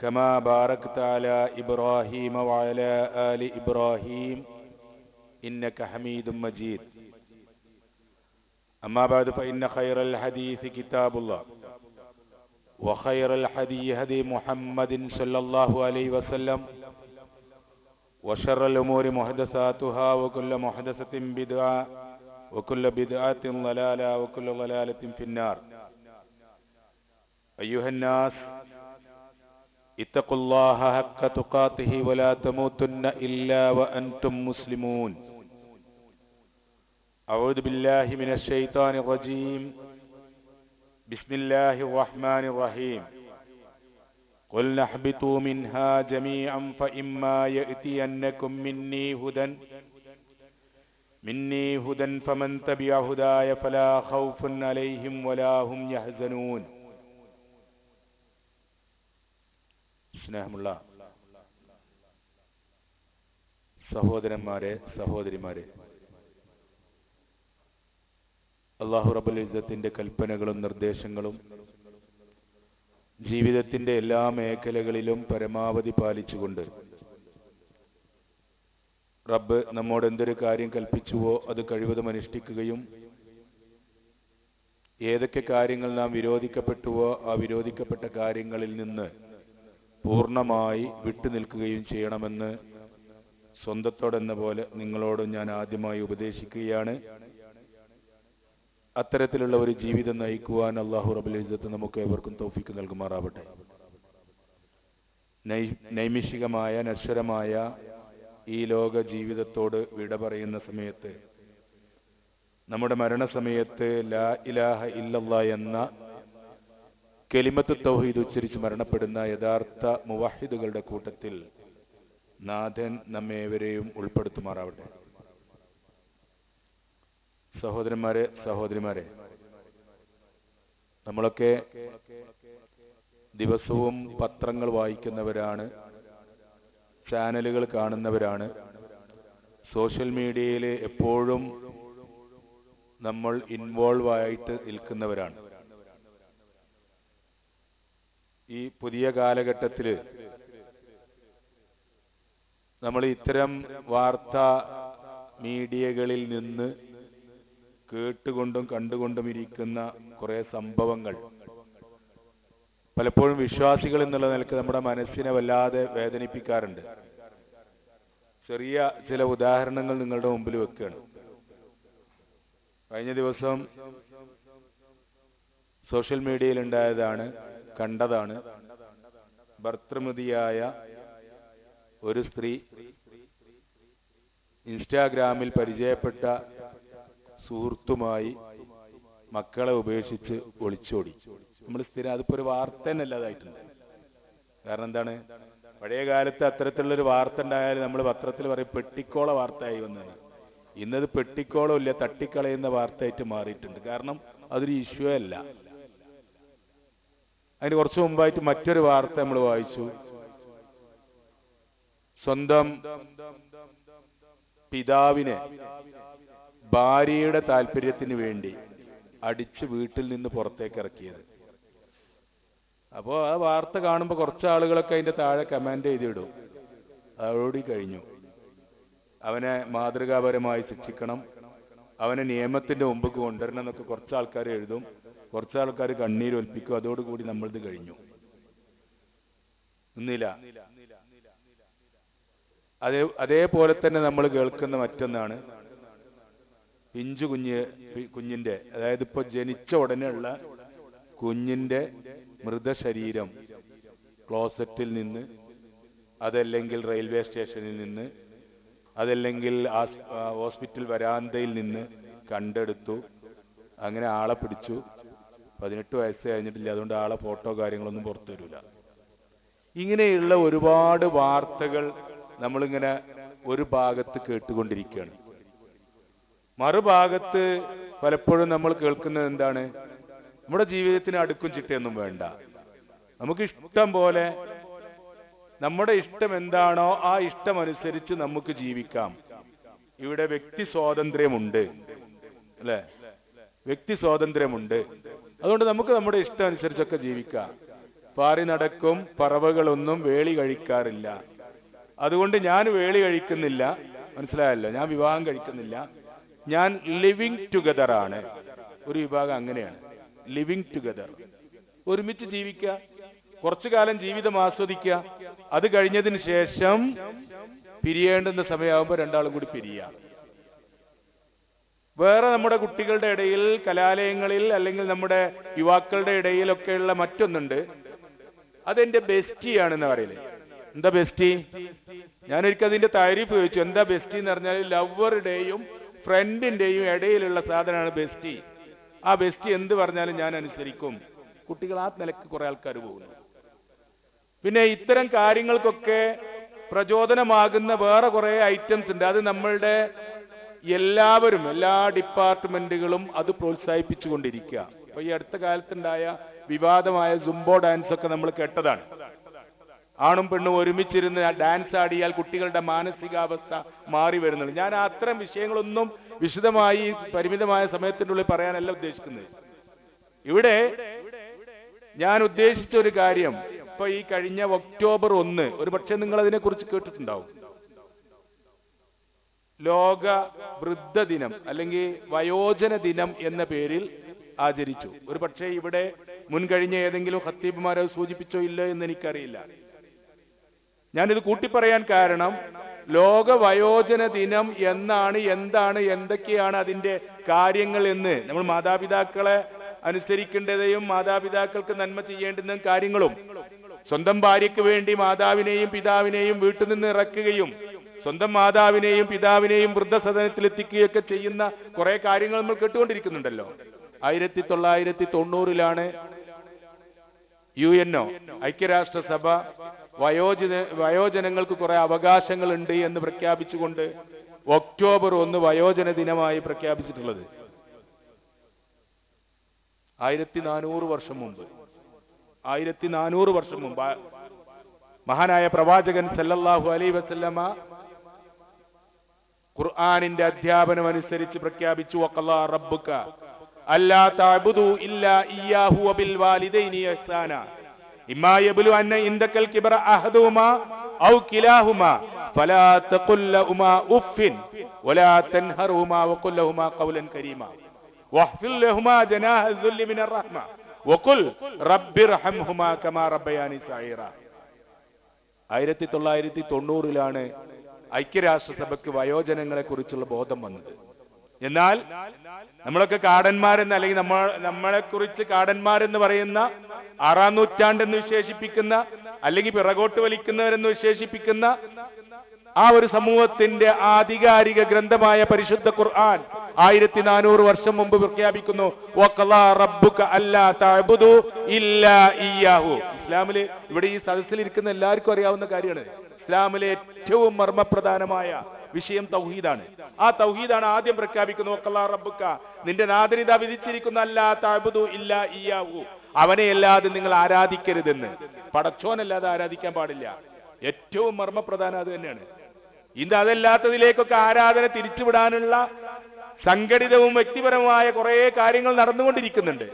كما باركت على إبراهيم وعلى آل إبراهيم إنك حميد مجيد. أما بعد فإن خير الحديث كتاب الله وخير الحدي هدي محمد صلى الله عليه وسلم وشر الأمور محدثاتها وكل محدثة بدعة وكل بدعة ضلالة وكل ضلالة في النار. أيها الناس اتقوا الله حق تقاته ولا تموتن إلا وأنتم مسلمون. أعوذ بالله من الشيطان الرجيم. بسم الله الرحمن الرحيم. قل نحبطوا منها جميعا فإما يأتينكم مني هدى. مني هدى فمن تبع هداي فلا خوف عليهم ولا هم يحزنون. സ്നേഹമുള്ള സഹോദരന്മാരെ സഹോദരിമാരെ അള്ളാഹു റബുൽ ഇസ്സത്തിന്റെ കൽപ്പനകളും നിർദ്ദേശങ്ങളും ജീവിതത്തിന്റെ എല്ലാ മേഖലകളിലും പരമാവധി പാലിച്ചുകൊണ്ട് റബ്ബ് നമ്മോട് എന്തൊരു കാര്യം കൽപ്പിച്ചുവോ അത് കഴിവതും അനുഷ്ഠിക്കുകയും ഏതൊക്കെ കാര്യങ്ങൾ നാം വിരോധിക്കപ്പെട്ടുവോ ആ വിരോധിക്കപ്പെട്ട കാര്യങ്ങളിൽ നിന്ന് പൂർണമായി വിട്ടുനിൽക്കുകയും ചെയ്യണമെന്ന് സ്വന്തത്തോടെന്ന പോലെ നിങ്ങളോട് ഞാൻ ആദ്യമായി ഉപദേശിക്കുകയാണ്. അത്തരത്തിലുള്ള ഒരു ജീവിതം നയിക്കുവാൻ അള്ളാഹു റബുൽ ഇസ്സത്ത് നമുക്ക് ഏവർക്കും തോഫിക്ക് നൽകുമാറാവട്ടെ. നൈമിഷികമായ നശ്വരമായ ഈ ലോക ജീവിതത്തോട് വിട പറയുന്ന സമയത്ത് നമ്മുടെ മരണസമയത്ത് ലാ ഇലാഹ ഇല്ലല്ല എന്ന കെലിമത്ത് തൗഹീദ് ഉച്ചരിച്ച് മരണപ്പെടുന്ന യഥാർത്ഥ മുവാഹിദുകളുടെ കൂട്ടത്തിൽ നാഥൻ നമ്മേവരെയും ഉൾപ്പെടുത്തുമാറാവട്ടെ. സഹോദരന്മാരെ സഹോദരിമാരെ നമ്മളൊക്കെ ദിവസവും പത്രങ്ങൾ വായിക്കുന്നവരാണ് ചാനലുകൾ കാണുന്നവരാണ് സോഷ്യൽ മീഡിയയിൽ എപ്പോഴും നമ്മൾ ഇൻവോൾവ് ആയിട്ട് നിൽക്കുന്നവരാണ്. ഈ പുതിയ കാലഘട്ടത്തിൽ നമ്മൾ ഇത്തരം വാർത്താ മീഡിയകളിൽ നിന്ന് കേട്ടുകൊണ്ടും കണ്ടുകൊണ്ടും ഇരിക്കുന്ന കുറെ സംഭവങ്ങൾ. പലപ്പോഴും വിശ്വാസികൾ എന്നുള്ള നിലയ്ക്ക് നമ്മുടെ മനസ്സിനെ വല്ലാതെ വേദനിപ്പിക്കാറുണ്ട്. ചെറിയ ചില ഉദാഹരണങ്ങൾ നിങ്ങളുടെ മുമ്പിൽ വെക്കുകയാണ് കഴിഞ്ഞ ദിവസം സോഷ്യൽ മീഡിയയിൽ ഉണ്ടായതാണ് കണ്ടതാണ്. ഭർത്തൃമതിയായ ഒരു സ്ത്രീ ഇൻസ്റ്റാഗ്രാമിൽ പരിചയപ്പെട്ട സുഹൃത്തുമായി മക്കളെ ഉപേക്ഷിച്ച് ഒളിച്ചോടി. നമ്മൾ സ്ഥിരം അതിപ്പോ ഒരു വാർത്ത തന്നെ അല്ലാതായിട്ടുണ്ട് കാരണം എന്താണ്? പഴയ കാലത്ത് അത്തരത്തിലുള്ളൊരു വാർത്ത ഉണ്ടായാലും നമ്മൾ പത്രത്തിൽ പറയും പെട്ടിക്കോള വാർത്തയായി വന്നത് ഇന്നത് പെട്ടിക്കോളം ഇല്ല തട്ടിക്കളയുന്ന വാർത്തയായിട്ട് മാറിയിട്ടുണ്ട്. കാരണം അതൊരു ഇഷ്യൂ അല്ല. അതിന് കുറച്ചു മുമ്പായിട്ട് മറ്റൊരു വാർത്ത നമ്മൾ വായിച്ചു. സ്വന്തം പിതാവിനെ ഭാര്യയുടെ താല്പര്യത്തിന് വേണ്ടി അടിച്ച് വീട്ടിൽ നിന്ന് പുറത്തേക്ക് ഇറക്കിയത്. അപ്പോൾ ആ വാർത്ത കാണുമ്പോൾ കുറച്ച് ആളുകളൊക്കെ അതിന്റെ താഴെ കമന്റ് ചെയ്തിടും. അതോടി കഴിഞ്ഞു. അവനെ മാതൃകാപരമായി ശിക്ഷിക്കണം. അവനെ നിയമത്തിന്റെ മുമ്പ് കൊണ്ടുവരണം എന്നൊക്കെ കുറച്ച് ആൾക്കാർ എഴുതും. കുറച്ച് ആൾക്കാർ കണ്ണീരൊൽപ്പിക്കും അതോടുകൂടി നമ്മളിത് കഴിഞ്ഞു. നിന്നില്ല. അതേ അതേപോലെ തന്നെ നമ്മൾ കേൾക്കുന്ന മറ്റൊന്നാണ്. പിഞ്ചു കുഞ്ഞ് കുഞ്ഞിന്റെ അതായത് ഇപ്പൊ ജനിച്ച ഉടനെയുള്ള കുഞ്ഞിന്റെ മൃതശരീരം ക്ലോസറ്റിൽ നിന്ന് അതല്ലെങ്കിൽ റെയിൽവേ സ്റ്റേഷനിൽ നിന്ന് അതല്ലെങ്കിൽ ഹോസ്പിറ്റൽ വരാന്തയിൽ നിന്ന് കണ്ടെടുത്തു. അങ്ങനെ ആളെ പിടിച്ചു. പതിനെട്ട് വയസ്സ് കഴിഞ്ഞിട്ടില്ല. അതുകൊണ്ട് ആളെ ഫോട്ടോ കാര്യങ്ങളൊന്നും പുറത്തു വരില്ല ഇങ്ങനെയുള്ള ഒരുപാട് വാർത്തകൾ നമ്മളിങ്ങനെ ഒരു ഭാഗത്ത് കേട്ടുകൊണ്ടിരിക്കുകയാണ്. മറുഭാഗത്ത് പലപ്പോഴും നമ്മൾ കേൾക്കുന്നത് എന്താണ്? നമ്മുടെ ജീവിതത്തിന് അടുക്കും ചിട്ടയൊന്നും വേണ്ട. നമുക്ക് ഇഷ്ടം പോലെ നമ്മുടെ ഇഷ്ടം എന്താണോ ആ ഇഷ്ടം അനുസരിച്ച് നമുക്ക് ജീവിക്കാം. ഇവിടെ വ്യക്തി സ്വാതന്ത്ര്യമുണ്ട്. അല്ലെ? വ്യക്തി സ്വാതന്ത്ര്യമുണ്ട്. അതുകൊണ്ട് നമുക്ക് നമ്മുടെ ഇഷ്ടം അനുസരിച്ചൊക്കെ ജീവിക്കാം. പാറി നടക്കും പറവകളൊന്നും വേളി കഴിക്കാറില്ല. അതുകൊണ്ട് ഞാൻ വേളി കഴിക്കുന്നില്ല. മനസ്സിലായല്ലോ? ഞാൻ വിവാഹം കഴിക്കുന്നില്ല. ഞാൻ ലിവിങ് ടുഗദർ ആണ്. ഒരു വിഭാഗം അങ്ങനെയാണ്. ലിവിങ് ടുഗദർ ഒരുമിച്ച് ജീവിക്കുക. കുറച്ചു കാലം ജീവിതം ആസ്വദിക്കുക. അത് കഴിഞ്ഞതിന് ശേഷം പിരിയേണ്ടുന്ന സമയമാകുമ്പോൾ രണ്ടാളും കൂടി പിരിയാം വേറെ നമ്മുടെ കുട്ടികളുടെ ഇടയിൽ കലാലയങ്ങളിൽ അല്ലെങ്കിൽ നമ്മുടെ യുവാക്കളുടെ ഇടയിലൊക്കെയുള്ള മറ്റൊന്നുണ്ട്. അതെന്റെ ബെസ്റ്റിയാണെന്ന് പറയുന്നത് എന്താ ബെസ്റ്റി ഞാനൊരിക്കൽ അതിന്റെ താരീഫ് ചോദിച്ചു. എന്താ ബെസ്റ്റി എന്ന് പറഞ്ഞാൽ ലവറുടെയും ഫ്രണ്ടിന്റെയും ഇടയിലുള്ള സാധനമാണ് ബെസ്റ്റി ആ ബെസ്റ്റി എന്ത് പറഞ്ഞാലും ഞാൻ അനുസരിക്കും. കുട്ടികൾ ആ നിലയ്ക്ക് കുറെ ആൾക്കാർ പോകുന്നു. പിന്നെ ഇത്തരം കാര്യങ്ങൾക്കൊക്കെ പ്രചോദനമാകുന്ന വേറെ കുറെ ഐറ്റംസ് ഉണ്ട്. അത് നമ്മളുടെ എല്ലാവരും എല്ലാ ഡിപ്പാർട്ട്മെന്റുകളും അത് പ്രോത്സാഹിപ്പിച്ചുകൊണ്ടിരിക്കുക. അപ്പൊ ഈ അടുത്ത കാലത്തുണ്ടായ വിവാദമായ സുംബോ ഡാൻസ് ഒക്കെ നമ്മൾ കേട്ടതാണ്. ആണും പെണ്ണും ഒരുമിച്ചിരുന്ന് ഡാൻസ് ആടിയാൽ കുട്ടികളുടെ മാനസികാവസ്ഥ മാറി വരുന്നുണ്ട്. ഞാൻ അത്തരം വിഷയങ്ങളൊന്നും വിശദമായി പരിമിതമായ സമയത്തിനുള്ളിൽ പറയാനല്ല ഉദ്ദേശിക്കുന്നത്. ഇവിടെ ഞാൻ ഉദ്ദേശിച്ച ഒരു കാര്യം. ഇപ്പൊ ഈ കഴിഞ്ഞ ഒക്ടോബർ ഒന്ന് ഒരു പക്ഷേ നിങ്ങൾ അതിനെ കുറിച്ച് കേട്ടിട്ടുണ്ടാവും. ലോക വൃദ്ധ ദിനം അല്ലെങ്കിൽ വയോജന ദിനം എന്ന പേരിൽ ആചരിച്ചു. ഒരു പക്ഷേ ഇവിടെ മുൻകഴിഞ്ഞ ഏതെങ്കിലും ഹത്തീബ്മാരെ സൂചിപ്പിച്ചോ ഇല്ലോ എന്ന് എനിക്കറിയില്ല. ഞാനിത് കൂട്ടിപ്പറയാൻ കാരണം ലോക വയോജന ദിനം എന്നാണ് എന്താണ് എന്തൊക്കെയാണ് അതിന്റെ കാര്യങ്ങൾ എന്ന്. നമ്മൾ മാതാപിതാക്കളെ അനുസരിക്കേണ്ടതെയും മാതാപിതാക്കൾക്ക് നന്മ ചെയ്യേണ്ടുന്ന കാര്യങ്ങളും സ്വന്തം ഭാര്യയ്ക്ക് വേണ്ടി മാതാവിനെയും പിതാവിനെയും വീട്ടിൽ നിന്ന് ഇറക്കുകയും സ്വന്തം മാതാവിനെയും പിതാവിനെയും വൃദ്ധസദനത്തിലെത്തിക്കുകയൊക്കെ ചെയ്യുന്ന കുറെ കാര്യങ്ങൾ നമ്മൾ കേട്ടുകൊണ്ടിരിക്കുന്നുണ്ടല്ലോ. ആയിരത്തി തൊള്ളായിരത്തി തൊണ്ണൂറിലാണ് യു എൻ ഒ ഐക്യരാഷ്ട്രസഭ വയോജന വയോജനങ്ങൾക്ക് കുറെ അവകാശങ്ങൾ ഉണ്ട് എന്ന് പ്രഖ്യാപിച്ചുകൊണ്ട് ഒക്ടോബർ ഒന്ന് വയോജന ദിനമായി പ്രഖ്യാപിച്ചിട്ടുള്ളത്. ആയിരത്തി നാനൂറ് വർഷം മുമ്പ് ആയിരത്തി നാനൂറ് വർഷം മുമ്പ് മഹാനായ പ്രവാചകൻ സല്ലല്ലാഹു അലൈ വസല്ലമ ഖുർആനിന്റെ അധ്യാപനം അനുസരിച്ച് പ്രഖ്യാപിച്ചു വഖല്ലാ റബ്ബുക അല്ലാ തഅബുദു ഇല്ലാ ഇയ്യാഹു വബിൽ വാലിദൈനി ഇഹ്സാന ഇമ്മാ യബ്ലു അന്ന ഇൻദകൽ കിബറ അഹദുഹുമാ ഔ കിലാഹുമാ ഫലാ തഖുൽ ലഹുമാ ഉഫിൻ വലാ തൻഹറുഹുമാ വഖുൽ ലഹുമാ ഖൗലൻ കരീമാ واحفظ لهما جناح الذل من الرحمة وقل رب ارحمهما كما ربياني صغيرا ആയിരത്തി തൊള്ളായിരത്തി തൊണ്ണൂറിലാണ് ഐക്യരാഷ്ട്രസഭയ്ക്ക് വയോജനങ്ങളെ കുറിച്ചുള്ള ബോധം വന്നത്. എന്നാൽ നമ്മളൊക്കെ കാടന്മാരെന്ന് അല്ലെങ്കിൽ നമ്മൾ നമ്മളെ കുറിച്ച് കാടന്മാരെന്ന് പറയുന്ന ആറാം നൂറ്റാണ്ടെന്ന് വിശേഷിപ്പിക്കുന്ന അല്ലെങ്കിൽ പിറകോട്ട് വലിക്കുന്നവരെന്ന് വിശേഷിപ്പിക്കുന്ന ആ ഒരു സമൂഹത്തിന്റെ ആധികാരിക ഗ്രന്ഥമായ പരിശുദ്ധ ഖുർആൻ ആയിരത്തി നാനൂറ് വർഷം മുമ്പ് പ്രഖ്യാപിക്കുന്നു. ഇസ്ലാമിൽ ഇവിടെ ഈ സദസ്സിൽ ഇരിക്കുന്ന എല്ലാവർക്കും അറിയാവുന്ന കാര്യമാണ്. ഇസ്ലാമിലെ ഏറ്റവും മർമ്മപ്രധാനമായ വിഷയം തൗഹീദാണ്. ആ തൗഹീദാണ് ആദ്യം പ്രഖ്യാപിക്കുന്നത്. വഖലാ റബ്ബുക്ക നിന്റെ നാദരിത വിധിച്ചിരിക്കുന്ന അല്ലാ ഇല്ല ഇല്ലാ ഇയ്യാഹു. അവനെ അല്ലാതെ നിങ്ങൾ ആരാധിക്കരുതെന്ന്. പടച്ചോനല്ലാതെ ആരാധിക്കാൻ പാടില്ല. ഏറ്റവും മർമ്മപ്രധാനം അത് തന്നെയാണ്. ഇന്ന് അതല്ലാത്തതിലേക്കൊക്കെ ആരാധന തിരിച്ചുവിടാനുള്ള സംഘടിതവും വ്യക്തിപരവുമായ കുറേ കാര്യങ്ങൾ നടന്നുകൊണ്ടിരിക്കുന്നുണ്ട്.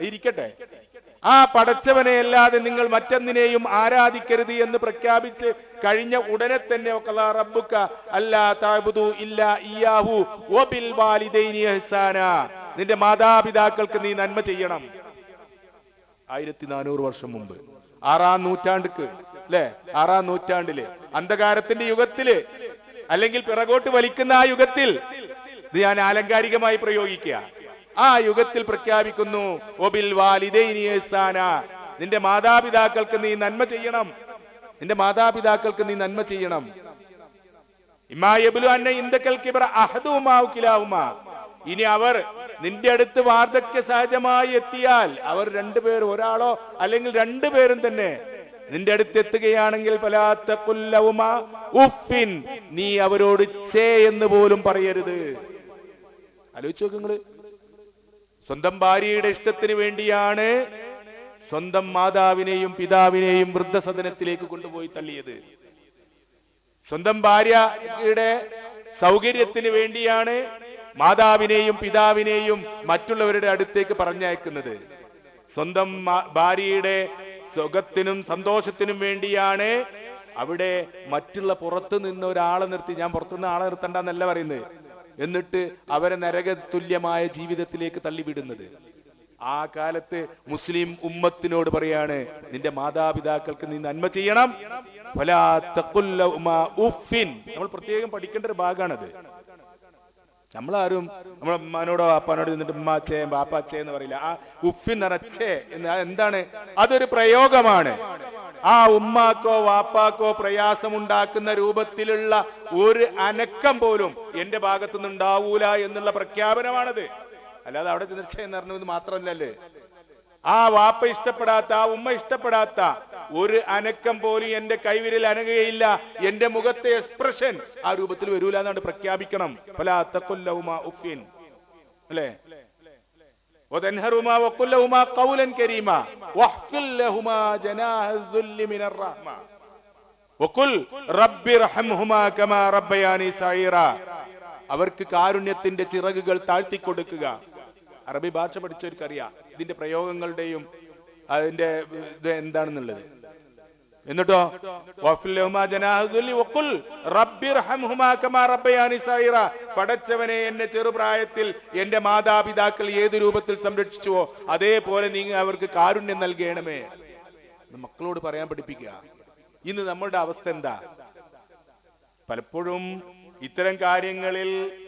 ഇരിക്കട്ടെ. ആ പടച്ചവനെ അല്ലാതെ നിങ്ങൾ മറ്റൊന്നിനെയും ആരാധിക്കരുത് എന്ന് പ്രഖ്യാപിച്ച് കഴിഞ്ഞ ഉടനെ തന്നെ റബ്ബുക്ക അല്ലാ ഇല്ലാ വാലിദൈനി നിന്റെ മാതാപിതാക്കൾക്ക് നീ നന്മ ചെയ്യണം. ആയിരത്തി നാനൂറ് വർഷം മുമ്പ് ആറാം നൂറ്റാണ്ടിക്ക് അല്ലെ ആറാം നൂറ്റാണ്ടിൽ അന്ധകാരത്തിന്റെ യുഗത്തിൽ അല്ലെങ്കിൽ പിറകോട്ട് വലിക്കുന്ന ആ യുഗത്തിൽ ഇത് ഞാൻ ആലങ്കാരികമായി പ്രയോഗിക്കുക. ആ യുഗത്തിൽ പ്രഖ്യാപിക്കുന്നു. ഒബിൽ വാലിദൈനി ഇഹ്സാന. നിന്റെ മാതാപിതാക്കൾക്ക് നീ നന്മ ചെയ്യണം. നിന്റെ മാതാപിതാക്കൾക്ക് നീ നന്മ ചെയ്യണം. ഇമായബുലു അന്ന ഇന്ദക്കൽ കിബറ അഹദുമാവു ഇനി അവർ നിന്റെ അടുത്ത് വാർദ്ധക്യ സഹജമായി എത്തിയാൽ അവർ രണ്ടുപേർ ഒരാളോ അല്ലെങ്കിൽ രണ്ടുപേരും തന്നെ നിന്റെ അടുത്ത് എത്തുകയാണെങ്കിൽ പലാത്ത കൊല്ലവുമ ഉപ്പിൻ നീ അവരോട് ചേ എന്ന് പോലും പറയരുത്. ആലോചിച്ച് നോക്ക് നിങ്ങൾ. സ്വന്തം ഭാര്യയുടെ ഇഷ്ടത്തിന് വേണ്ടിയാണ് സ്വന്തം മാതാവിനെയും പിതാവിനെയും വൃദ്ധസദനത്തിലേക്ക് കൊണ്ടുപോയി തള്ളിയത്. സ്വന്തം ഭാര്യയുടെ സൗകര്യത്തിന് വേണ്ടിയാണ് മാതാവിനെയും പിതാവിനെയും മറ്റുള്ളവരുടെ അടുത്തേക്ക് പറഞ്ഞയക്കുന്നത്. സ്വന്തം ഭാര്യയുടെ സുഖത്തിനും സന്തോഷത്തിനും വേണ്ടിയാണ് അവിടെ മറ്റുള്ള പുറത്തു നിന്ന് ഒരാളെ നിർത്തി. ഞാൻ പുറത്തുനിന്ന് ആളെ നിർത്തണ്ടെന്നല്ല പറയുന്നത്. എന്നിട്ട് അവരെ നരക തുല്യമായ ജീവിതത്തിലേക്ക് തള്ളിവിടുന്നത്. ആ കാലത്ത് മുസ്ലിം ഉമ്മത്തിനോട് പറയാണ് നിന്റെ മാതാപിതാക്കൾക്ക് നീ നന്മ ചെയ്യണം. നമ്മൾ പ്രത്യേകം പഠിക്കേണ്ട ഒരു ഭാഗമാണത് നമ്മളാരും നമ്മളെ ഉമ്മാനോടോ അപ്പാനോടോ നിന്നിട്ട് ഉമ്മാച്ചേ ചേ എന്ന് പറയില്ല. ആ ഉപ്പി നിറച്ചേ എന്ന് എന്താണ്? അതൊരു പ്രയോഗമാണ്. ആ ഉമ്മാക്കോ വാപ്പാക്കോ പ്രയാസമുണ്ടാക്കുന്ന രൂപത്തിലുള്ള ഒരു അനക്കം പോലും എന്റെ ഭാഗത്തുനിന്ന് ഉണ്ടാവൂല എന്നുള്ള പ്രഖ്യാപനമാണത്. അല്ലാതെ അവിടെ ചെന്നിട്ട് എന്ന് പറഞ്ഞത് മാത്രമല്ലല്ലേ? ആ വാപ്പ ഇഷ്ടപ്പെടാത്ത ആ ഉമ്മ ഇഷ്ടപ്പെടാത്ത ഒരു അനക്കം പോലും എന്റെ കൈവിരൽ അനങ്ങുകയില്ല എന്റെ മുഖത്തെ എക്സ്പ്രഷൻ ആ രൂപത്തിൽ വരൂല എന്നാണ് പ്രഖ്യാപിക്കണം പല തക്കൊല്ലവുമാ ഉഫിൻ അല്ലേ وتنهرهما وقل لهما قولا كريما واحفظ لهما جناح الذل من الرحمة وقل رب ارحمهما كما ربياني صغيرا അവർക്ക് കാരുണ്യത്തിന്റെ ചിറകുകൾ താഴ്ത്തിക്കൊടുക്കുക അറബി ഭാഷ പഠിച്ചവർക്കറിയാം ഇതിന്റെ പ്രയോഗങ്ങളുടെയും അതിന്റെ ഇത് എന്താണെന്നുള്ളത്. എന്നിട്ടോ? പടച്ചവനെ എന്നെ ചെറുപ്രായത്തിൽ എന്റെ മാതാപിതാക്കൾ ഏത് രൂപത്തിൽ സംരക്ഷിച്ചുവോ അതേപോലെ നീ അവർക്ക് കാരുണ്യം നൽകണമേ. മക്കളോട് പറയാൻ പഠിപ്പിക്കുക. ഇന്ന് നമ്മളുടെ അവസ്ഥ എന്താ? പലപ്പോഴും ഇത്തരം കാര്യങ്ങളിൽ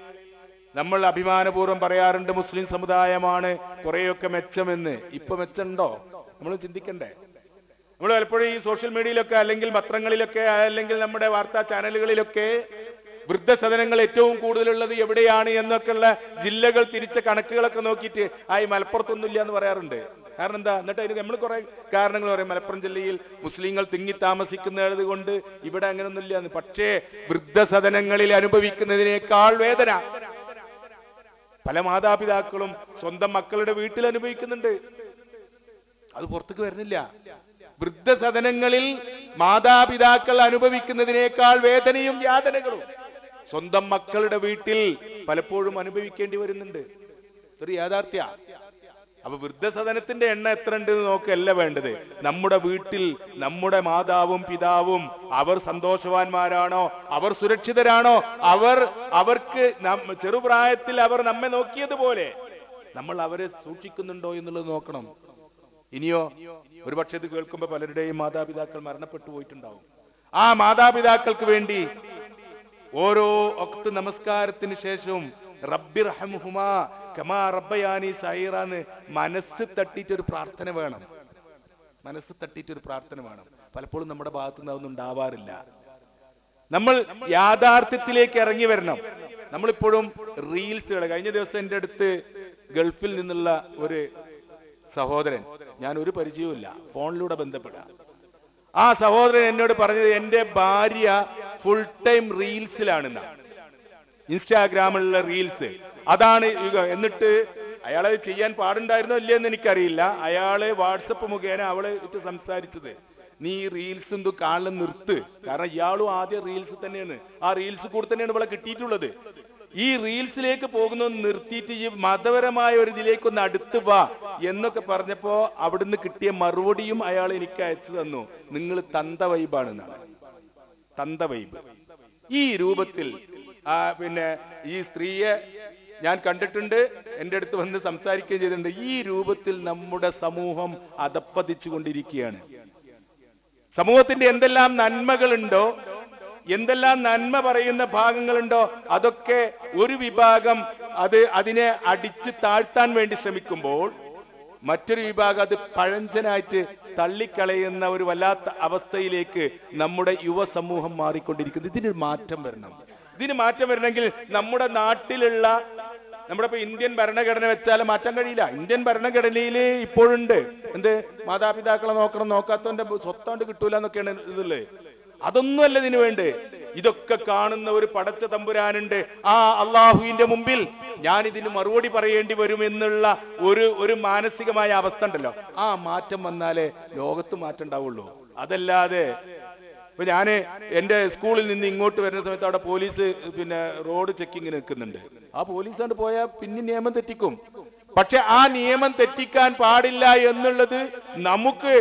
നമ്മൾ അഭിമാനപൂർവം പറയാറുണ്ട് മുസ്ലിം സമുദായമാണ് കുറെയൊക്കെ മെച്ചമെന്ന്. ഇപ്പൊ മെച്ചമുണ്ടോ നമ്മൾ ചിന്തിക്കണ്ടേ. നമ്മൾ പലപ്പോഴും ഈ സോഷ്യൽ മീഡിയയിലൊക്കെ അല്ലെങ്കിൽ പത്രങ്ങളിലൊക്കെ അല്ലെങ്കിൽ നമ്മുടെ വാർത്താ ചാനലുകളിലൊക്കെ വൃദ്ധസദനങ്ങൾ ഏറ്റവും കൂടുതലുള്ളത് എവിടെയാണ് എന്നൊക്കെയുള്ള ജില്ലകൾ തിരിച്ച കണക്കുകളൊക്കെ നോക്കിയിട്ട് ആ ഈ മലപ്പുറത്തൊന്നുമില്ല എന്ന് പറയാറുണ്ട്. കാരണം എന്താ? എന്നിട്ട് അതിന് നമ്മൾ കുറെ കാരണങ്ങൾ പറയും. മലപ്പുറം ജില്ലയിൽ മുസ്ലിങ്ങൾ തിങ്ങി താമസിക്കുന്നത് കൊണ്ട് ഇവിടെ അങ്ങനെയൊന്നുമില്ല എന്ന്. പക്ഷേ വൃദ്ധസദനങ്ങളിൽ അനുഭവിക്കുന്നതിനേക്കാൾ വേദന പല മാതാപിതാക്കളും സ്വന്തം മക്കളുടെ വീട്ടിൽ അനുഭവിക്കുന്നുണ്ട്. അത് പുറത്തേക്ക് വരുന്നില്ല. വൃദ്ധസദനങ്ങളിൽ മാതാപിതാക്കൾ അനുഭവിക്കുന്നതിനേക്കാൾ വേദനയും യാതനകളും സ്വന്തം മക്കളുടെ വീട്ടിൽ പലപ്പോഴും അനുഭവിക്കേണ്ടി വരുന്നുണ്ട്. ഒരു യാഥാർത്ഥ്യ. അപ്പൊ വൃദ്ധസദനത്തിന്റെ എണ്ണ എത്ര ഉണ്ട് എന്ന് നോക്കല്ല വേണ്ടത്. നമ്മുടെ വീട്ടിൽ നമ്മുടെ മാതാവും പിതാവും അവർ സന്തോഷവാന്മാരാണോ? അവർ സുരക്ഷിതരാണോ? അവർ അവർക്ക് ചെറുപ്രായത്തിൽ അവർ നമ്മെ നോക്കിയതുപോലെ. നമ്മൾ അവരെ സൂക്ഷിക്കുന്നുണ്ടോ എന്നുള്ളത് നോക്കണം. ഇനിയോ ഒരുപക്ഷെ ഇത് കേൾക്കുമ്പോൾ പലരുടെയും മാതാപിതാക്കൾ മരണപ്പെട്ടു പോയിട്ടുണ്ടാവും. ആ മാതാപിതാക്കൾക്ക് വേണ്ടി ഓരോ ഒക്ത് നമസ്കാരത്തിന് ശേഷവും റബ്ബിർഹംഹുമാ കമാ റബ്ബയാനി സൈറാന്ന് മനസ്സ് തട്ടിയിട്ടൊരു പ്രാർത്ഥന വേണം. മനസ്സ് തട്ടിയിട്ടൊരു പ്രാർത്ഥന വേണം. പലപ്പോഴും നമ്മുടെ ഭാഗത്തു നിന്ന് അതൊന്നും ഉണ്ടാവാറില്ല. നമ്മൾ യാഥാർത്ഥ്യത്തിലേക്ക് ഇറങ്ങി വരണം. നമ്മളിപ്പോഴും റീൽസുകൾ കഴിഞ്ഞ ദിവസം എന്റെ അടുത്ത് ഗൾഫിൽ നിന്നുള്ള ഒരു സഹോദരൻ ഞാൻ ഒരു പരിചയവുമില്ല ഫോണിലൂടെ ബന്ധപ്പെടാം. ആ സഹോദരൻ എന്നോട് പറഞ്ഞത് എന്റെ ഭാര്യ ഫുൾ ടൈം റീൽസിലാണെന്ന ഇൻസ്റ്റാഗ്രാമിലുള്ള റീൽസ്. അതാണ് എന്നിട്ട് അയാളെ ചെയ്യാൻ പാടുണ്ടായിരുന്നോ ഇല്ലയെന്ന് എനിക്കറിയില്ല. അയാൾ വാട്സപ്പ് മുഖേന അവളെ ഇട്ട് സംസാരിച്ചത്. നീ റീൽസ് എന്തു കാണൽ നിർത്ത്. കാരണം ഇയാളും ആദ്യം റീൽസ് തന്നെയാണ്. ആ റീൽസ് കൂടെ തന്നെയാണ് ഇവളെ കിട്ടിയിട്ടുള്ളത്. ഈ റീൽസിലേക്ക് പോകുന്ന നിർത്തിയിട്ട് ഈ മതപരമായ ഒരു ഇതിലേക്കൊന്ന് അടുത്ത് വാ എന്നൊക്കെ പറഞ്ഞപ്പോ അവിടുന്ന് കിട്ടിയ മറുപടിയും അയാൾ എനിക്ക് അയച്ചു തന്നു. നിങ്ങൾ തന്ത വൈബാണെന്നാണ് തന്ത വൈബ് ഈ രൂപത്തിൽ പിന്നെ ഈ സ്ത്രീയെ ഞാൻ കണ്ടിട്ടുണ്ട്. എന്റെ അടുത്ത് വന്ന് സംസാരിക്കുകയും ചെയ്തിട്ടുണ്ട്. ഈ രൂപത്തിൽ നമ്മുടെ സമൂഹം അതപ്പതിച്ചു കൊണ്ടിരിക്കുകയാണ് സമൂഹത്തിന്റെ എന്തെല്ലാം നന്മകളുണ്ടോ എന്തെല്ലാം നന്മ പറയുന്ന ഭാഗങ്ങളുണ്ടോ അതൊക്കെ ഒരു വിഭാഗം അത് അതിനെ അടിച്ച് താഴ്ത്താൻ വേണ്ടി ശ്രമിക്കുമ്പോൾ മറ്റൊരു വിഭാഗം അത് പഴഞ്ചനായിട്ട് തള്ളിക്കളയുന്ന ഒരു വല്ലാത്ത അവസ്ഥയിലേക്ക് നമ്മുടെ യുവസമൂഹം മാറിക്കൊണ്ടിരിക്കുന്നു. ഇതിനൊരു മാറ്റം വരണം. ഇതിന് മാറ്റം വരണമെങ്കിൽ നമ്മുടെ നാട്ടിലുള്ള നമ്മുടെ ഇപ്പൊ ഇന്ത്യൻ ഭരണഘടന വെച്ചാൽ മാറ്റാൻ കഴിയില്ല. ഇന്ത്യൻ ഭരണഘടനയിൽ ഇപ്പോഴുണ്ട്. എന്ത്? മാതാപിതാക്കളെ നോക്കണം നോക്കാത്തവന്റെ സ്വത്താണ്ട് കിട്ടൂല എന്നൊക്കെയാണ് ഇതുള്ളത് അതൊന്നുമല്ല ഇതിനു വേണ്ടേ ഇതൊക്കെ കാണുന്ന ഒരു പടച്ച തമ്പുരാനുണ്ട്. ആ അള്ളാഹുവിന്റെ മുമ്പിൽ ഞാൻ ഇതിന് മറുപടി പറയേണ്ടി വരും എന്നുള്ള ഒരു ഒരു മാനസികമായ അവസ്ഥ ഉണ്ടല്ലോ. ആ മാറ്റം വന്നാലേ ലോകത്ത് മാറ്റം ഉണ്ടാവുള്ളൂ. അതല്ലാതെ ഇപ്പൊ ഞാൻ എന്റെ സ്കൂളിൽ നിന്ന് ഇങ്ങോട്ട് വരുന്ന സമയത്ത് അവിടെ പോലീസ് പിന്നെ റോഡ് ചെക്കിങ്ങിന് നിൽക്കുന്നുണ്ട്. ആ പോലീസ് കണ്ട് പോയാൽ പിന്നെ നിയമം തെറ്റിക്കും. പക്ഷെ ആ നിയമം തെറ്റിക്കാൻ പാടില്ല എന്നുള്ളത് നമുക്ക്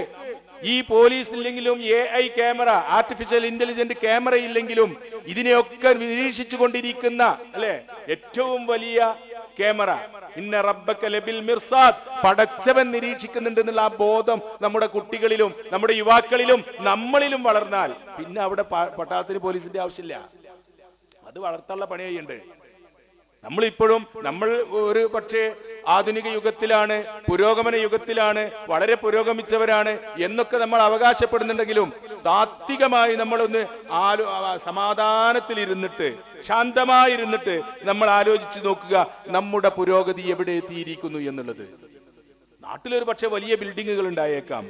ഈ പോലീസ് ഇല്ലെങ്കിലും A I camera artificial intelligent camera ഇല്ലെങ്കിലും ഇതിനെയൊക്കെ നിരീക്ഷിച്ചു കൊണ്ടിരിക്കുന്ന അല്ലെ? ഏറ്റവും വലിയ ക്യാമറ. ഇന്ന റബ്ബക്ക ലബിൽ മിർസാദ്. പടച്ചവൻ നിരീക്ഷിക്കുന്നുണ്ട് എന്നുള്ള ആ ബോധം നമ്മുടെ കുട്ടികളിലും നമ്മുടെ യുവാക്കളിലും നമ്മളിലും വളർന്നാൽ പിന്നെ അവിടെ പട്ടാളത്തിന് പോലീസിന്റെ ആവശ്യമില്ല. അത് വളർത്താനുള്ള പണി ചെയ്യുന്നുണ്ട് നമ്മളിപ്പോഴും നമ്മൾ ഒരു പക്ഷേ ആധുനിക യുഗത്തിലാണ് പുരോഗമന യുഗത്തിലാണ് വളരെ പുരോഗമിച്ചവരാണ് എന്നൊക്കെ നമ്മൾ അവകാശപ്പെടുന്നുണ്ടെങ്കിലും താത്വികമായി നമ്മളൊന്ന് ആലോ സമാധാനത്തിലിരുന്നിട്ട് ശാന്തമായിരുന്നിട്ട് നമ്മൾ ആലോചിച്ച് നോക്കുക നമ്മുടെ പുരോഗതി എവിടെ എത്തിയിരിക്കുന്നു എന്നുള്ളത്. നാട്ടിലൊരു പക്ഷെ വലിയ ബിൽഡിങ്ങുകൾ ഉണ്ടായേക്കാം.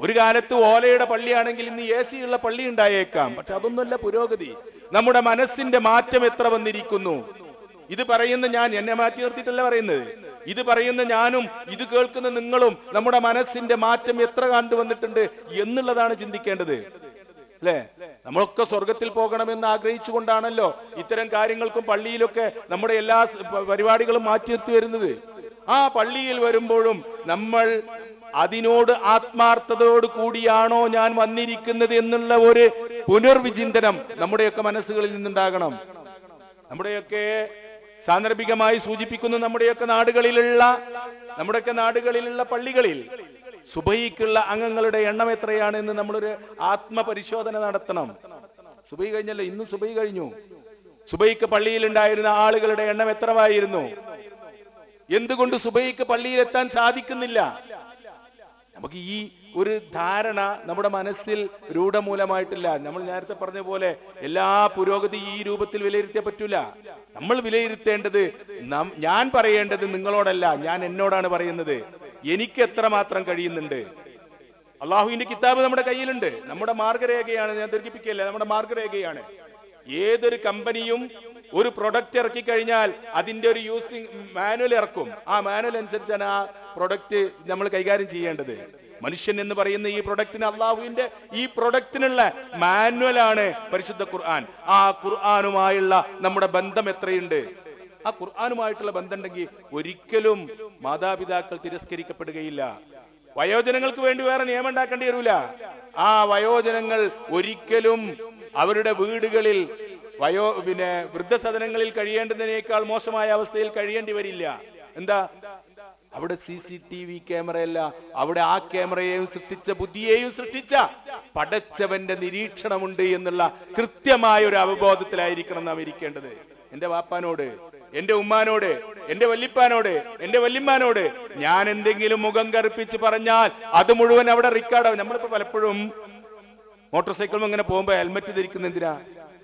ഒരു കാലത്ത് ഓലയുടെ പള്ളിയാണെങ്കിൽ ഇന്ന് എ സി ഉള്ള പള്ളി ഉണ്ടായേക്കാം. പക്ഷെ അതൊന്നുമല്ല പുരോഗതി. നമ്മുടെ മനസ്സിന്റെ മാറ്റം എത്ര വന്നിരിക്കുന്നു? ഇത് പറയുന്ന ഞാൻ എന്നെ മാറ്റി നിർത്തിയിട്ടല്ല പറയുന്നത്? ഇത് പറയുന്ന ഞാനും ഇത് കേൾക്കുന്ന നിങ്ങളും നമ്മുടെ മനസ്സിന്റെ മാറ്റം എത്ര കണ്ടുവന്നിട്ടുണ്ട് എന്നുള്ളതാണ് ചിന്തിക്കേണ്ടത്. അല്ലേ? നമ്മളൊക്കെ സ്വർഗത്തിൽ പോകണമെന്ന് ആഗ്രഹിച്ചുകൊണ്ടാണല്ലോ ഇത്തരം കാര്യങ്ങൾക്കും പള്ളിയിലൊക്കെ നമ്മുടെ എല്ലാ പരിപാടികളും മാറ്റി നിർത്തി വരുന്നത്. ആ പള്ളിയിൽ വരുമ്പോഴും നമ്മൾ അതിനോട് ആത്മാർത്ഥതയോട് കൂടിയാണോ ഞാൻ വന്നിരിക്കുന്നത് എന്നുള്ള ഒരു പുനർവിചിന്തനം നമ്മുടെയൊക്കെ മനസ്സുകളിൽ നിന്നുണ്ടാകണം. നമ്മുടെയൊക്കെ സാന്ദർഭികമായി സൂചിപ്പിക്കുന്നു നമ്മുടെയൊക്കെ നാടുകളിലുള്ള നമ്മുടെയൊക്കെ നാടുകളിലുള്ള പള്ളികളിൽ സുബൈക്കുള്ള അംഗങ്ങളുടെ എണ്ണം എത്രയാണ് എന്ന് നമ്മളൊരു ആത്മപരിശോധന നടത്തണം. സുബൈ കഴിഞ്ഞല്ലോ ഇന്ന് സുബൈ കഴിഞ്ഞു. സുബൈക്ക് പള്ളിയിലുണ്ടായിരുന്ന ആളുകളുടെ എണ്ണം എത്രമായിരുന്നു എന്തുകൊണ്ട് സുബൈക്ക് പള്ളിയിലെത്താൻ സാധിക്കുന്നില്ല? നമുക്ക് ഈ ഒരു ധാരണ നമ്മുടെ മനസ്സിൽ രൂഢമൂലമായിട്ടില്ല. നമ്മൾ നേരത്തെ പറഞ്ഞ പോലെ എല്ലാ പുരോഗതി ഈ രൂപത്തിൽ വിലയിരുത്തിയ പറ്റൂല. നമ്മൾ വിലയിരുത്തേണ്ടത് ഞാൻ പറയേണ്ടത് നിങ്ങളോടല്ല ഞാൻ എന്നോടാണ് പറയുന്നത്. എനിക്ക് എത്രമാത്രം കഴിയുന്നുണ്ട്? അള്ളാഹുവിന്റെ കിതാബ് നമ്മുടെ കയ്യിലുണ്ട്. നമ്മുടെ മാർഗരേഖയാണ് ഞാൻ ദീർഘിപ്പിക്കുകയല്ല നമ്മുടെ മാർഗരേഖയാണ്. ഏതൊരു കമ്പനിയും ഒരു പ്രൊഡക്റ്റ് ഇറക്കി കഴിഞ്ഞാൽ അതിന്റെ ഒരു യൂസിങ് മാനുവൽ ഇറക്കും. ആ മാനുവൽ അനുസരിച്ചാണ് ആ പ്രൊഡക്റ്റ് നമ്മൾ കൈകാര്യം ചെയ്യേണ്ടത്. മനുഷ്യൻ എന്ന് പറയുന്ന ഈ പ്രൊഡക്റ്റിന് അള്ളാഹുവിന്റെ ഈ പ്രൊഡക്റ്റിനുള്ള മാനുവലാണ് പരിശുദ്ധ ഖുർആൻ. ആ ഖുർആാനുമായുള്ള നമ്മുടെ ബന്ധം എത്രയുണ്ട്? ആ ഖുർആാനുമായിട്ടുള്ള ബന്ധം ഉണ്ടെങ്കിൽ ഒരിക്കലും മാതാപിതാക്കൾ തിരസ്കരിക്കപ്പെടുകയില്ല. വയോജനങ്ങൾക്ക് വേണ്ടി വേറെ നിയമം ഉണ്ടാക്കേണ്ടി വരില്ല ആ വയോജനങ്ങൾ ഒരിക്കലും അവരുടെ വീടുകളിൽ വയോ പിന്നെ വൃദ്ധസദനങ്ങളിൽ കഴിയേണ്ടതിനേക്കാൾ മോശമായ അവസ്ഥയിൽ കഴിയേണ്ടി വരില്ല. എന്താ? അവിടെ സി സി ടി വി ക്യാമറയല്ല. അവിടെ ആ ക്യാമറയെയും സൃഷ്ടിച്ച ബുദ്ധിയെയും സൃഷ്ടിച്ച പടച്ചവന്റെ നിരീക്ഷണമുണ്ട് എന്നുള്ള കൃത്യമായ ഒരു അവബോധത്തിലായിരിക്കണം നാം ഇരിക്കേണ്ടത്. എന്റെ വാപ്പാനോട് എന്റെ ഉമ്മാനോട് എന്റെ വല്ലിപ്പാനോട് എന്റെ വല്ലിമ്മാനോട് ഞാൻ എന്തെങ്കിലും മുഖം കറുപ്പിച്ച് പറഞ്ഞാൽ അത് മുഴുവൻ അവിടെ റിക്കാർഡാവും നമ്മളിപ്പോ പലപ്പോഴും മോട്ടോർ സൈക്കിളും ഇങ്ങനെ പോകുമ്പോ ഹെൽമെറ്റ് ധരിക്കുന്ന എന്തിനാ?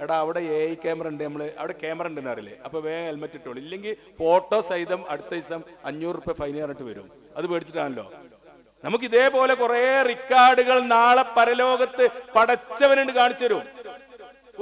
എടാ അവിടെ എ ഐ ക്യാമറ ഉണ്ട് നമ്മൾ അവിടെ ക്യാമറ ഉണ്ടെന്ന് അറിയില്ലേ? അപ്പൊ വേഗം ഹെൽമെറ്റ് ഇട്ടോളൂ. ഇല്ലെങ്കിൽ ഫോട്ടോ സഹിതം അടുത്ത ദിവസം അഞ്ഞൂറ് റുപ്യ ഫൈൻ പറഞ്ഞിട്ട് വരും. അത് പേടിച്ചിട്ടാണല്ലോ. നമുക്ക് ഇതേപോലെ കുറെ റിക്കാർഡുകൾ നാളെ പരലോകത്ത് പടച്ചവനുണ്ട് കാണിച്ചു തരും.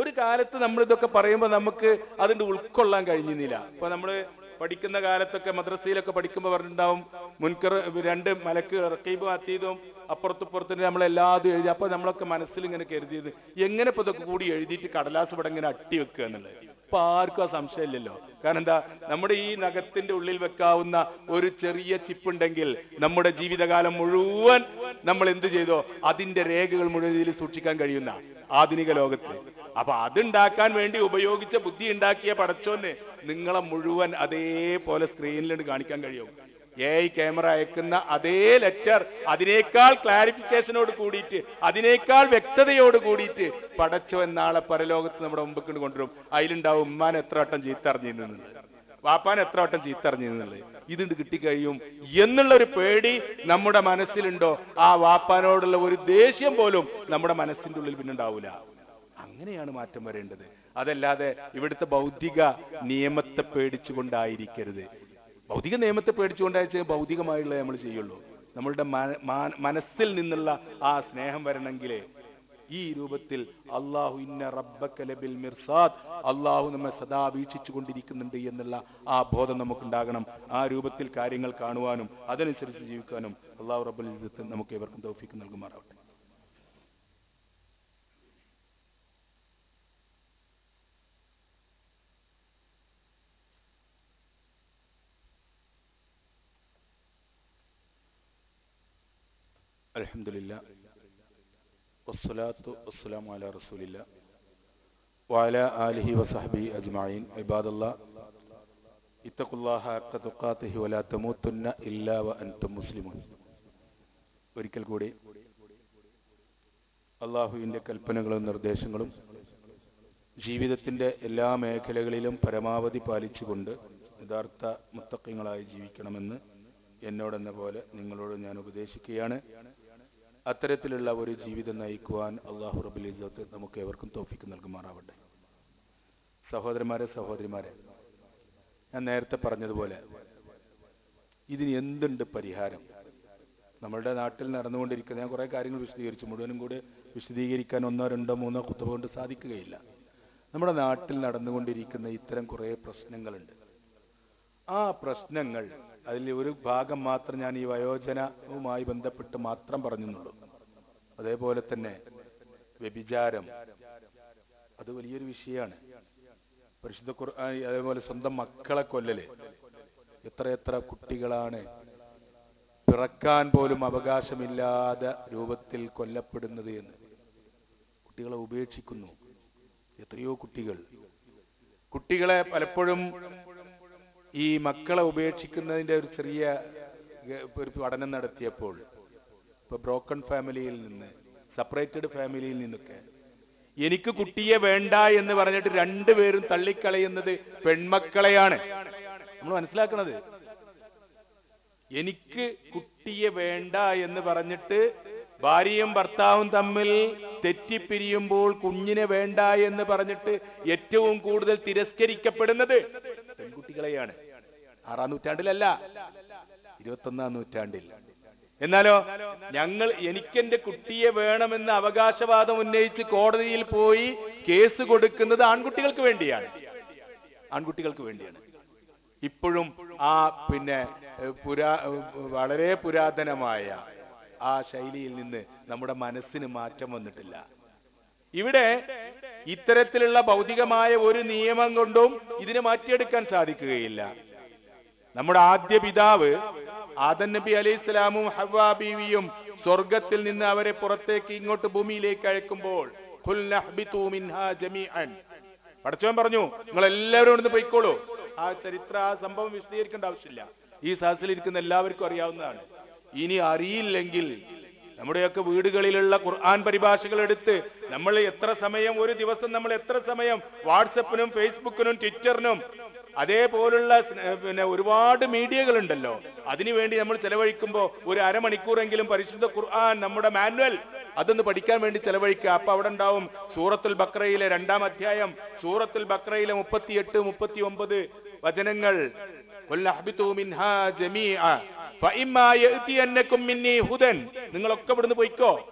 ഒരു കാലത്ത് നമ്മൾ ഇതൊക്കെ പറയുമ്പോൾ നമുക്ക് അതിന്റെ ഉൾക്കൊള്ളാൻ കഴിഞ്ഞില്ല ഇപ്പൊ നമ്മൾ പഠിക്കുന്ന കാലത്തൊക്കെ മദ്രസയിലൊക്കെ പഠിക്കുമ്പോൾ പറഞ്ഞിട്ടുണ്ടാവും മുൻകർ രണ്ട് മലക്ക് റക്കീബും അത്തീതും അപ്പുറത്തുപ്പുറത്തിന് നമ്മൾ എല്ലാതും എഴുതി. അപ്പൊ നമ്മളൊക്കെ മനസ്സിൽ ഇങ്ങനെ കരുതിയത് എങ്ങനെ ഇപ്പൊ ഇതൊക്കെ കൂടി എഴുതിയിട്ട് കടലാസ് ഇവിടെ ഇങ്ങനെ അട്ടി വെക്കുക എന്നുള്ളത്? ഇപ്പൊ ആർക്കും ആ സംശയമില്ലല്ലോ. കാരണം എന്താ? നമ്മുടെ ഈ നഖത്തിന്റെ ഉള്ളിൽ വെക്കാവുന്ന ഒരു ചെറിയ ചിപ്പ് ഉണ്ടെങ്കിൽ നമ്മുടെ ജീവിതകാലം മുഴുവൻ നമ്മൾ എന്ത് ചെയ്തോ അതിന്റെ രേഖകൾ മുഴുവൻ ഇതിൽ സൂക്ഷിക്കാൻ കഴിയുന്ന ആധുനിക ലോകത്ത്. അപ്പൊ അതുണ്ടാക്കാൻ വേണ്ടി ഉപയോഗിച്ച ബുദ്ധി ഉണ്ടാക്കിയ പടച്ചോന് നിങ്ങളെ മുഴുവൻ അതേപോലെ സ്ക്രീനിലിട്ട് കാണിക്കാൻ കഴിയും. എ ഐ ക്യാമറ അയക്കുന്ന അതേ ലെറ്റർ അതിനേക്കാൾ ക്ലാരിഫിക്കേഷനോട് കൂടിയിട്ട് അതിനേക്കാൾ വ്യക്തതയോട് കൂടിയിട്ട് പടച്ചോ എന്നാളെ പരലോകത്ത് നമ്മുടെ മുമ്പ് കൊണ്ടുവരും. അതിലുണ്ടാവും ഉമ്മാൻ എത്ര വട്ടം ചീത്തറിഞ്ഞിരുന്നത്? വാപ്പാൻ എത്ര വട്ടം ചീത്തറിഞ്ഞിരുന്നുള്ളത് ഇതിണ്ട് കിട്ടിക്കഴിയും എന്നുള്ള ഒരു പേടി നമ്മുടെ മനസ്സിലുണ്ടോ? ആ വാപ്പാനോടുള്ള ഒരു ദേഷ്യം പോലും നമ്മുടെ മനസ്സിന്റെ ഉള്ളിൽ പിന്നെ ഉണ്ടാവില്ല അങ്ങനെയാണ് മാറ്റം വരേണ്ടത്. അതല്ലാതെ ഇവിടുത്തെ ഭൗതിക നിയമത്തെ പേടിച്ചുകൊണ്ടായിരിക്കരുത്. ഭൗതിക നിയമത്തെ പേടിച്ചുകൊണ്ടായിരിച്ചാൽ ഭൗതികമായുള്ള നമ്മൾ ചെയ്യുള്ളൂ. നമ്മളുടെ മനസ്സിൽ നിന്നുള്ള ആ സ്നേഹം വരണമെങ്കിലേ ഈ രൂപത്തിൽ അള്ളാഹു ഇന്ന റബ്ബക്കലബിൽ ലബിൽ മിർസാദ് അള്ളാഹു നമ്മെ സദാ വീക്ഷിച്ചു കൊണ്ടിരിക്കുന്നുണ്ട് എന്നുള്ള ആ ബോധം നമുക്കുണ്ടാകണം. ആ രൂപത്തിൽ കാര്യങ്ങൾ കാണുവാനും അതനുസരിച്ച് ജീവിക്കാനും അള്ളാഹു റബ്ബുൽ നമുക്ക് ഇവർക്കും തൗഫീക്ക് നൽകുമാറാവട്ടെ. അൽഹംദുലില്ലാ. വസ്സലാത്തു ആലിഹി ഇത്തഖുല്ലാഹ വലാ ഇല്ലാ ഒരിക്കൽ കൂടി അള്ളാഹുവിന്റെ കൽപ്പനകളും നിർദ്ദേശങ്ങളും ജീവിതത്തിന്റെ എല്ലാ മേഖലകളിലും പരമാവധി പാലിച്ചുകൊണ്ട് യഥാർത്ഥ മുത്തക്കങ്ങളായി ജീവിക്കണമെന്ന് എന്നോടെന്ന പോലെ നിങ്ങളോട് ഞാൻ ഉപദേശിക്കുകയാണ്. അത്തരത്തിലുള്ള ഒരു ജീവിതം നയിക്കുവാൻ അള്ളാഹു റബുൽ ഇസ്സത്ത് നമുക്ക് ഏവർക്കും തോഫിക്ക് നൽകുമാറാവട്ടെ. സഹോദരന്മാരെ സഹോദരിമാരെ ഞാൻ നേരത്തെ പറഞ്ഞതുപോലെ ഇതിന് എന്തുണ്ട് പരിഹാരം? നമ്മളുടെ നാട്ടിൽ നടന്നുകൊണ്ടിരിക്കുന്ന ഞാൻ കുറേ കാര്യങ്ങൾ വിശദീകരിച്ചു. മുഴുവനും കൂടി വിശദീകരിക്കാൻ ഒന്നോ രണ്ടോ മൂന്നോ കുത്തുക കൊണ്ട് സാധിക്കുകയില്ല. നമ്മുടെ നാട്ടിൽ നടന്നുകൊണ്ടിരിക്കുന്ന ഇത്തരം കുറേ പ്രശ്നങ്ങളുണ്ട്. ആ പ്രശ്നങ്ങൾ അതിൽ ഒരു ഭാഗം മാത്രം ഞാൻ ഈ വയോജനവുമായി ബന്ധപ്പെട്ട് മാത്രം പറഞ്ഞെന്നുള്ളൂ. അതേപോലെ തന്നെ വ്യഭിചാരം അത് വലിയൊരു വിഷയമാണ്. പരിശുദ്ധ ഖുർആൻ അതേപോലെ സ്വന്തം മക്കളെ കൊല്ലല് എത്രയെത്ര കുട്ടികളാണ് പിറക്കാൻ പോലും അവകാശമില്ലാതെ രൂപത്തിൽ കൊല്ലപ്പെടുന്നത് എന്ന്. കുട്ടികളെ ഉപേക്ഷിക്കുന്നു. എത്രയോ കുട്ടികൾ. കുട്ടികളെ പലപ്പോഴും ഈ മക്കളെ ഉപേക്ഷിക്കുന്നതിന്റെ ഒരു ചെറിയ ഒരു പഠനം നടത്തിയപ്പോൾ ഇപ്പൊ ബ്രോക്കൺ ഫാമിലിയിൽ നിന്ന് സെപ്പറേറ്റഡ് ഫാമിലിയിൽ നിന്നൊക്കെ എനിക്ക് കുട്ടിയെ വേണ്ട എന്ന് പറഞ്ഞിട്ട് രണ്ടുപേരും തള്ളിക്കളയുന്നത് പെൺമക്കളെയാണ്. നമ്മൾ മനസ്സിലാക്കുന്നത് എനിക്ക് കുട്ടിയെ വേണ്ട എന്ന് പറഞ്ഞിട്ട് ഭാര്യയും ഭർത്താവും തമ്മിൽ തെറ്റിപ്പിരിയുമ്പോൾ കുഞ്ഞിനെ വേണ്ട എന്ന് പറഞ്ഞിട്ട് ഏറ്റവും കൂടുതൽ തിരസ്കരിക്കപ്പെടുന്നത് പെൺകുട്ടികളെയാണ്. ആറാം നൂറ്റാണ്ടിലല്ല ഇരുപത്തൊന്നാം നൂറ്റാണ്ടിൽ. എന്നാലോ ഞങ്ങൾ എനിക്കെന്റെ കുട്ടിയെ വേണമെന്ന് അവകാശവാദം ഉന്നയിച്ച് കോടതിയിൽ പോയി കേസ് കൊടുക്കുന്നത് ആൺകുട്ടികൾക്ക് വേണ്ടിയാണ്. ആൺകുട്ടികൾക്ക് വേണ്ടിയാണ്. ഇപ്പോഴും ആ പിന്നെ പുരാ വളരെ പുരാതനമായ ആ ശൈലിയിൽ നിന്ന് നമ്മുടെ മനസ്സിന് മാറ്റം വന്നിട്ടില്ല. ഇവിടെ ഇത്തരത്തിലുള്ള ഭൗതികമായ ഒരു നിയമം കൊണ്ടും ഇതിനെ മാറ്റിയെടുക്കാൻ സാധിക്കുകയില്ല. നമ്മുടെ ആദ്യ പിതാവ് ആദൻ നബി അലൈഹി സ്വലാമും ഹവാ ബീവിയും സ്വർഗത്തിൽ നിന്ന് അവരെ പുറത്തേക്ക് ഇങ്ങോട്ട് ഭൂമിയിലേക്ക് അയക്കുമ്പോൾ. പടച്ചവൻ പറഞ്ഞു നിങ്ങൾ എല്ലാവരും ഇവിടുന്ന് പൊയ്ക്കോളൂ. ആ ചരിത്ര ആ സംഭവം വിശദീകരിക്കേണ്ട ആവശ്യമില്ല. ഈ സഹസിലിരിക്കുന്ന എല്ലാവർക്കും അറിയാവുന്നതാണ്. ഇനി അറിയില്ലെങ്കിൽ നമ്മുടെയൊക്കെ വീടുകളിലുള്ള ഖുർആൻ പരിഭാഷകൾ എടുത്ത് നമ്മൾ എത്ര സമയം ഒരു ദിവസം നമ്മൾ എത്ര സമയം വാട്സപ്പിനും ഫേസ്ബുക്കിനും ട്വിറ്ററിനും അതേപോലുള്ള പിന്നെ ഒരുപാട് മീഡിയകളുണ്ടല്ലോ. അതിനുവേണ്ടി നമ്മൾ ചെലവഴിക്കുമ്പോൾ ഒരു അരമണിക്കൂറെങ്കിലും പരിശുദ്ധ ഖുർആൻ നമ്മുടെ മാനുവൽ അതൊന്ന് പഠിക്കാൻ വേണ്ടി ചെലവഴിക്കുക. അപ്പൊ അവിടെ ഉണ്ടാവും സൂറത്തുൽ ബക്രയിലെ രണ്ടാം അധ്യായം സൂറത്തുൽ ബക്രയിലെ മുപ്പത്തിയെട്ട് മുപ്പത്തി ഒമ്പത് വചനങ്ങൾ "ഖുൽ അഹ്ബിതു മിൻഹാ ജമീഅ ഫഇമ്മാ യഅ്തിയന്നകും മിന്നീ ഹുദൻ. നിങ്ങളൊക്കെ ഇവിടുന്ന് പോയിക്കോ.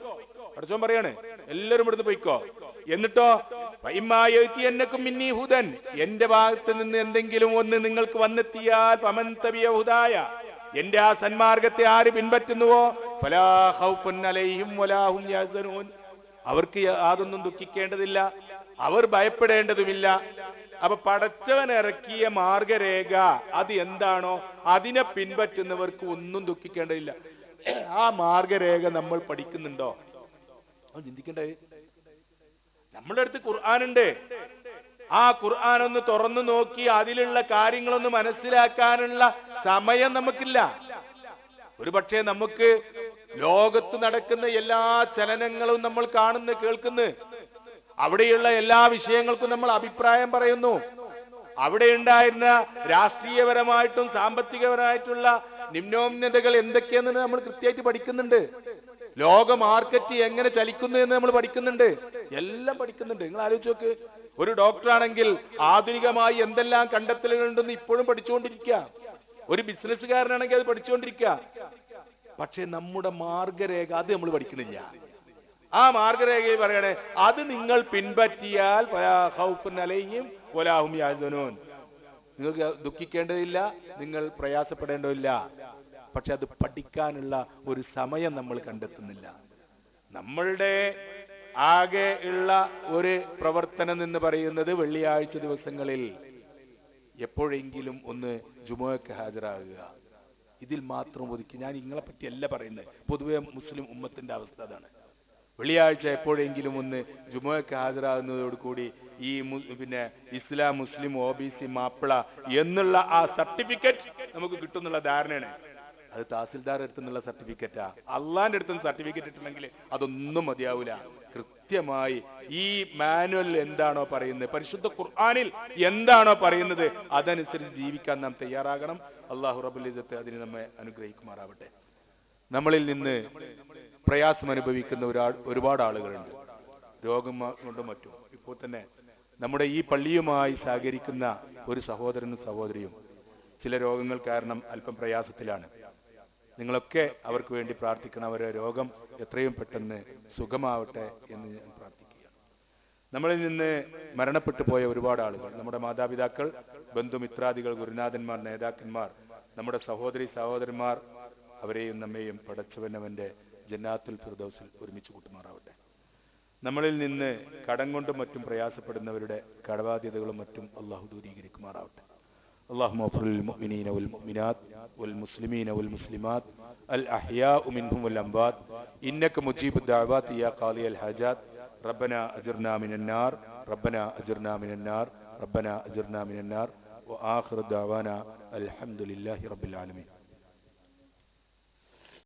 പഠിച്ചോൻ പറയാണ് എല്ലാവരും ഇവിടുന്ന് പോയിക്കോ. എന്നിട്ടോ യഅ്തിയന്നകും മിന്നീ ഹുദൻ. എന്റെ ഭാഗത്ത് നിന്ന് എന്തെങ്കിലും ഒന്ന് നിങ്ങൾക്ക് വന്നെത്തിയാൽ ഫമൻ തബിയ ഹുദായ. എന്റെ ആ സന്മാർഗത്തെ ആര് പിൻപറ്റുന്നുവോ? ഫലാ ഖൗഫുൻ അലൈഹിം വലാ ഹും യഹ്സനൂൻ. അവർക്ക് യാതൊന്നും ദുഃഖിക്കേണ്ടതില്ല. അവർ ഭയപ്പെടേണ്ടതുമില്ല. അപ്പൊ പടച്ചവൻ ഇറക്കിയ മാർഗരേഖ അത് എന്താണോ അതിനെ പിൻപറ്റുന്നവർക്ക് ഒന്നും ദുഃഖിക്കേണ്ടതില്ല. ആ മാർഗരേഖ നമ്മൾ പഠിക്കുന്നുണ്ടോ? ചിന്തിക്കണ്ടേ. നമ്മുടെ അടുത്ത് ഖുർആാനുണ്ട്. ആ ഖുർആൻ ഒന്ന് തുറന്നു നോക്കി അതിലുള്ള കാര്യങ്ങളൊന്ന് മനസ്സിലാക്കാനുള്ള സമയം നമുക്കില്ല. ഒരു പക്ഷേ നമുക്ക് ലോകത്ത് നടക്കുന്ന എല്ലാ ചലനങ്ങളും നമ്മൾ കാണുന്നു കേൾക്കുന്നു അവിടെയുള്ള എല്ലാ വിഷയങ്ങൾക്കും നമ്മൾ അഭിപ്രായം പറയുന്നു. അവിടെ ഉണ്ടായിരുന്ന രാഷ്ട്രീയപരമായിട്ടും സാമ്പത്തികപരമായിട്ടുള്ള നിമ്നോന്നതകൾ എന്തൊക്കെയെന്ന് നമ്മൾ കൃത്യമായിട്ട് പഠിക്കുന്നുണ്ട്. ലോക മാർക്കറ്റ് എങ്ങനെ ചലിക്കുന്നു എന്ന് നമ്മൾ പഠിക്കുന്നുണ്ട്. എല്ലാം പഠിക്കുന്നുണ്ട്. നിങ്ങൾ ആലോചിച്ച് നോക്ക്. ഒരു ഡോക്ടറാണെങ്കിൽ ആധുനികമായി എന്തെല്ലാം കണ്ടെത്തലുകളുണ്ടെന്ന് ഇപ്പോഴും പഠിച്ചുകൊണ്ടിരിക്കുക. ഒരു ബിസിനസ്സുകാരനാണെങ്കിൽ അത് പഠിച്ചുകൊണ്ടിരിക്കുക. പക്ഷെ നമ്മുടെ മാർഗരേഖ അത് നമ്മൾ പഠിക്കുന്നില്ല ആ മാർഗരേഖയിൽ പറയണേ അത് നിങ്ങൾ പിൻപറ്റിയാൽ ഫലാ ഒലാഹും ഹും നിങ്ങൾക്ക് ദുഃഖിക്കേണ്ടതില്ല നിങ്ങൾ പ്രയാസപ്പെടേണ്ടതില്ല. പക്ഷെ അത് പഠിക്കാനുള്ള ഒരു സമയം നമ്മൾ കണ്ടെത്തുന്നില്ല. നമ്മളുടെ ആകെ ഉള്ള ഒരു പ്രവർത്തനം എന്ന് പറയുന്നത് വെള്ളിയാഴ്ച ദിവസങ്ങളിൽ എപ്പോഴെങ്കിലും ഒന്ന് ജുമോയ്ക്ക് ഹാജരാകുക. ഇതിൽ മാത്രം ഒതുക്കി. ഞാൻ നിങ്ങളെ പറ്റിയല്ല പറയുന്നത്. പൊതുവെ മുസ്ലിം ഉമ്മത്തിന്റെ അവസ്ഥ അതാണ്. വെള്ളിയാഴ്ച എപ്പോഴെങ്കിലും ഒന്ന് ജുമോയ്ക്ക് ഹാജരാകുന്നതോടുകൂടി ഈ പിന്നെ ഇസ്ലാം മുസ്ലിം ഒ ബി സി മാപ്പിള എന്നുള്ള ആ സർട്ടിഫിക്കറ്റ് നമുക്ക് കിട്ടുന്നുള്ള ധാരണയാണ്. അത് തഹസിൽദാർ അടുത്തുനിന്നുള്ള സർട്ടിഫിക്കറ്റാ. അള്ളാന്റെ അടുത്തുനിന്ന് സർട്ടിഫിക്കറ്റ് ഇട്ടിട്ടുണ്ടെങ്കിൽ അതൊന്നും മതിയാവൂല. കൃത്യമായി ഈ മാനുവൽ എന്താണോ പറയുന്നത് പരിശുദ്ധ ഖുർആാനിൽ എന്താണോ പറയുന്നത് അതനുസരിച്ച് ജീവിക്കാൻ നാം തയ്യാറാകണം. അള്ളാഹു റബുൽ ഇസത്ത് അതിന് നമ്മെ അനുഗ്രഹിക്കുമാറാവട്ടെ. നമ്മളിൽ നിന്ന് പ്രയാസം അനുഭവിക്കുന്ന ഒരാൾ ഒരുപാട് ആളുകളുണ്ട്. രോഗം കൊണ്ടും മറ്റും. ഇപ്പോൾ തന്നെ നമ്മുടെ ഈ പള്ളിയുമായി സഹകരിക്കുന്ന ഒരു സഹോദരനും സഹോദരിയും ചില രോഗങ്ങൾ കാരണം അല്പം പ്രയാസത്തിലാണ്. നിങ്ങളൊക്കെ അവർക്ക് വേണ്ടി പ്രാർത്ഥിക്കണം. അവരെ രോഗം എത്രയും പെട്ടെന്ന് സുഖമാവട്ടെ എന്ന് ഞാൻ പ്രാർത്ഥിക്കുക നമ്മളിൽ നിന്ന് മരണപ്പെട്ടു പോയ ഒരുപാട് ആളുകൾ നമ്മുടെ മാതാപിതാക്കൾ ബന്ധുമിത്രാദികൾ ഗുരുനാഥന്മാർ നേതാക്കന്മാർ നമ്മുടെ സഹോദരി സഹോദരന്മാർ അവരെയും നമ്മെയും പടച്ചവനവന്റെ ജന്നാത്തുൽ ഫിർദൗസിൽ ഒരുമിച്ച് കൂട്ടുമാറാവട്ടെ നമ്മളിൽ നിന്ന് കടം കൊണ്ടും മറ്റും പ്രയാസപ്പെടുന്നവരുടെ കടബാധ്യതകളും മറ്റും അള്ളാഹു ദൂരീകരിക്കുമാറാവട്ടെ اللهم اغفر للمؤمنين والمؤمنات والمسلمين والمسلمات الأحياء منهم والأموات إنك مجيب الدعوات يا قاضي الحاجات ربنا أجرنا من النار ربنا أجرنا من النار ربنا أجرنا من النار وآخر دعوانا الحمد لله رب العالمين